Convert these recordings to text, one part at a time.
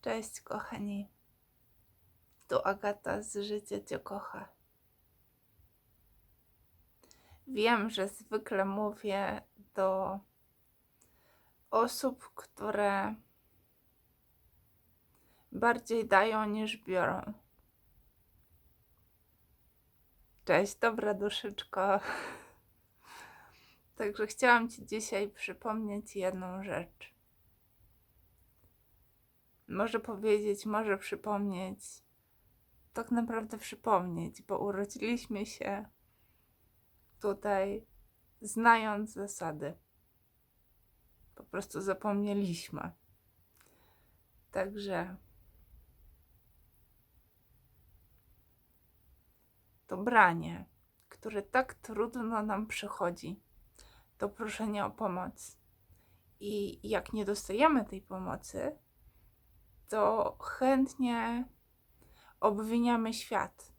Cześć kochani. Tu Agata z Życie Cię kocha. Wiem, że zwykle mówię do osób, które bardziej dają niż biorą. Cześć, dobra duszyczko. Także chciałam Ci dzisiaj przypomnieć jedną rzecz. Może powiedzieć, może przypomnieć. Tak naprawdę przypomnieć, bo urodziliśmy się tutaj znając zasady. Po prostu zapomnieliśmy. Także to branie, które tak trudno nam przychodzi, to proszenie o pomoc. I jak nie dostajemy tej pomocy, to chętnie obwiniamy świat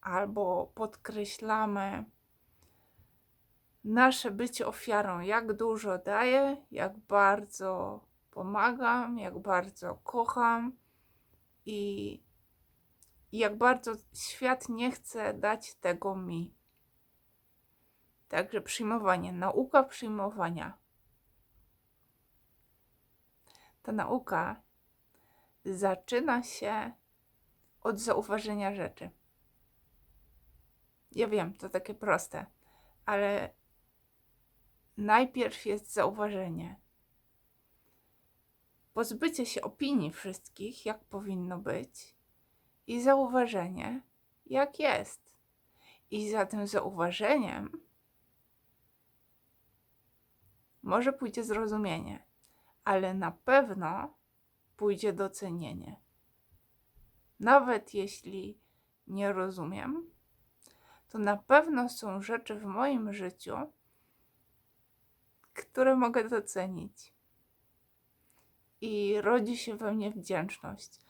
albo podkreślamy nasze bycie ofiarą, jak dużo daję, jak bardzo pomagam, jak bardzo kocham i jak bardzo świat nie chce dać tego mi. Także przyjmowanie, nauka przyjmowania. Ta nauka zaczyna się od zauważenia rzeczy. Ja wiem, to takie proste, ale najpierw jest zauważenie. Pozbycie się opinii wszystkich, jak powinno być, i zauważenie, jak jest. I za tym zauważeniem może pójdzie zrozumienie, ale na pewno pójdzie docenienie. Nawet jeśli nie rozumiem, to na pewno są rzeczy w moim życiu, które mogę docenić. I rodzi się we mnie wdzięczność,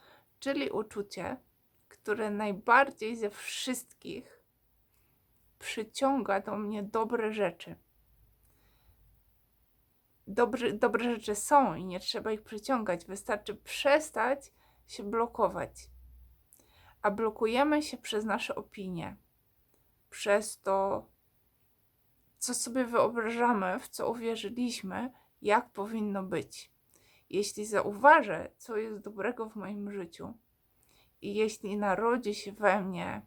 czyli uczucie, które najbardziej ze wszystkich przyciąga do mnie dobre rzeczy. Dobry, dobre rzeczy są i nie trzeba ich przyciągać, wystarczy przestać się blokować. A blokujemy się przez nasze opinie, przez to, co sobie wyobrażamy, w co uwierzyliśmy, jak powinno być. Jeśli zauważę, co jest dobrego w moim życiu, i jeśli narodzi się we mnie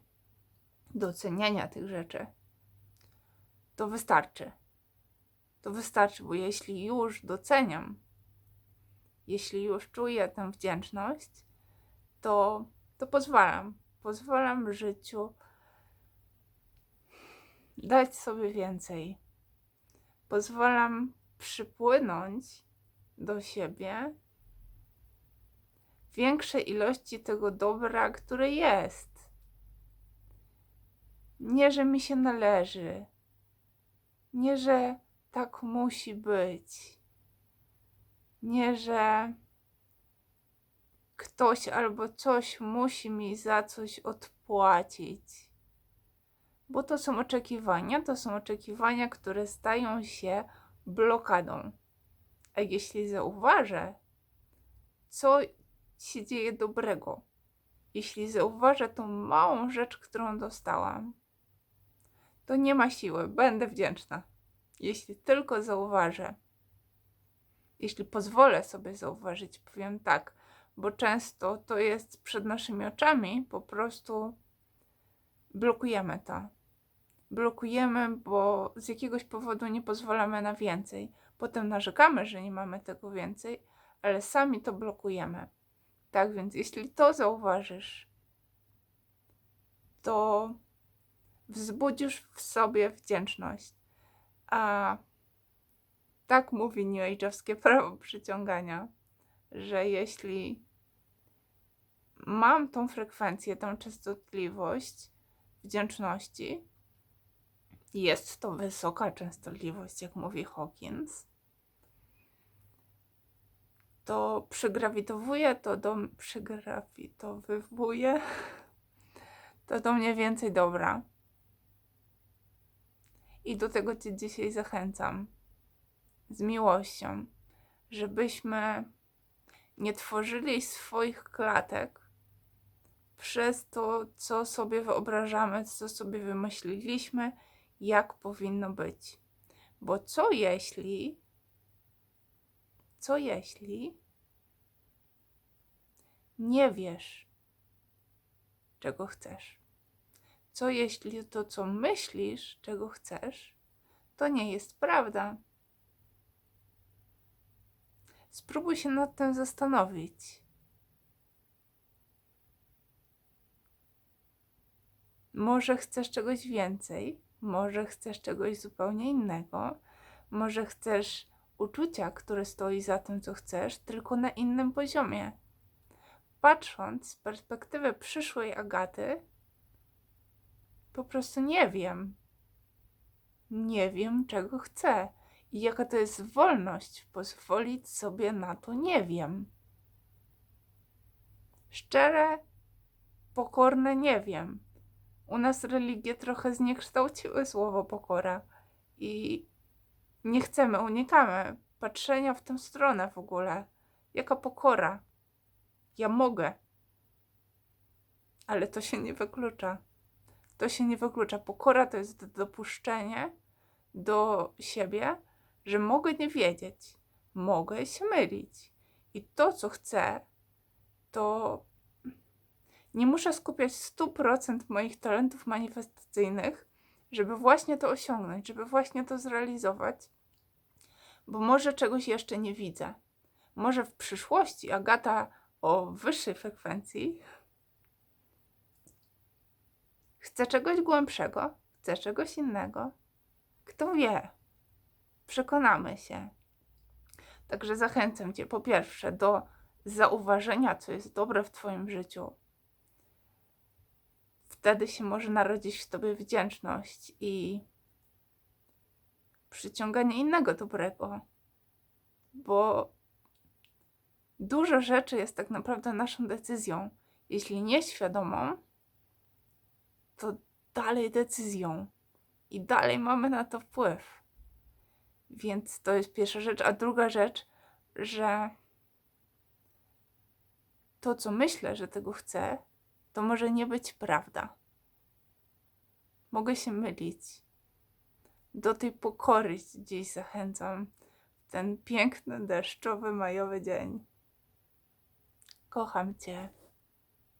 doceniania tych rzeczy, to wystarczy. To wystarczy, bo jeśli już doceniam, jeśli już czuję tę wdzięczność, to, to pozwalam. Pozwalam życiu dać sobie więcej. Pozwalam przypłynąć do siebie większej ilości tego dobra, które jest. Nie, że mi się należy. Nie, że tak musi być. Nie, że ktoś albo coś musi mi za coś odpłacić. Bo to są oczekiwania, to są oczekiwania, które stają się blokadą. A jeśli zauważę, co się dzieje dobrego, jeśli zauważę tą małą rzecz, którą dostałam, to nie ma siły, będę wdzięczna. Jeśli tylko zauważę, jeśli pozwolę sobie zauważyć, powiem tak, bo często to jest przed naszymi oczami, po prostu blokujemy to. Blokujemy, bo z jakiegoś powodu nie pozwalamy na więcej. Potem narzekamy, że nie mamy tego więcej, ale sami to blokujemy. Tak więc, jeśli to zauważysz, to wzbudzisz w sobie wdzięczność. A tak mówi New prawo przyciągania, że jeśli mam tą frekwencję, tą częstotliwość wdzięczności, jest to wysoka częstotliwość, jak mówi Hawkins, to przygrawitowuje to do przygrawitowywuje to do mnie więcej dobra. I do tego Cię dzisiaj zachęcam z miłością, żebyśmy nie tworzyli swoich klatek przez to, co sobie wyobrażamy, co sobie wymyśliliśmy, jak powinno być. Bo co jeśli, co jeśli nie wiesz, czego chcesz? Co jeśli to, co myślisz, czego chcesz, to nie jest prawda? Spróbuj się nad tym zastanowić. Może chcesz czegoś więcej, może chcesz czegoś zupełnie innego, może chcesz uczucia, które stoi za tym, co chcesz, tylko na innym poziomie. Patrząc z perspektywy przyszłej Agaty, po prostu nie wiem. Nie wiem, czego chcę. I jaka to jest wolność pozwolić sobie na to nie wiem. Szczere, pokorne nie wiem. U nas religie trochę zniekształciły słowo pokora i nie chcemy, unikamy patrzenia w tę stronę w ogóle. Jaka pokora? Ja mogę. Ale to się nie wyklucza. To się nie wyklucza. Pokora to jest dopuszczenie do siebie, że mogę nie wiedzieć, mogę się mylić. I to, co chcę, to nie muszę skupiać 100% moich talentów manifestacyjnych, żeby właśnie to osiągnąć, żeby właśnie to zrealizować, bo może czegoś jeszcze nie widzę. Może w przyszłości Agata o wyższej frekwencji chce czegoś głębszego, chce czegoś innego. Kto wie? Przekonamy się. Także zachęcam Cię po pierwsze do zauważenia, co jest dobre w Twoim życiu. Wtedy się może narodzić w Tobie wdzięczność i przyciąganie innego dobrego, bo dużo rzeczy jest tak naprawdę naszą decyzją. Jeśli nieświadomą, to dalej decyzją i dalej mamy na to wpływ. Więc to jest pierwsza rzecz. A druga rzecz, że to, co myślę, że tego chcę, to może nie być prawda. Mogę się mylić. Do tej pokory dziś zachęcam w ten piękny, deszczowy, majowy dzień. Kocham Cię.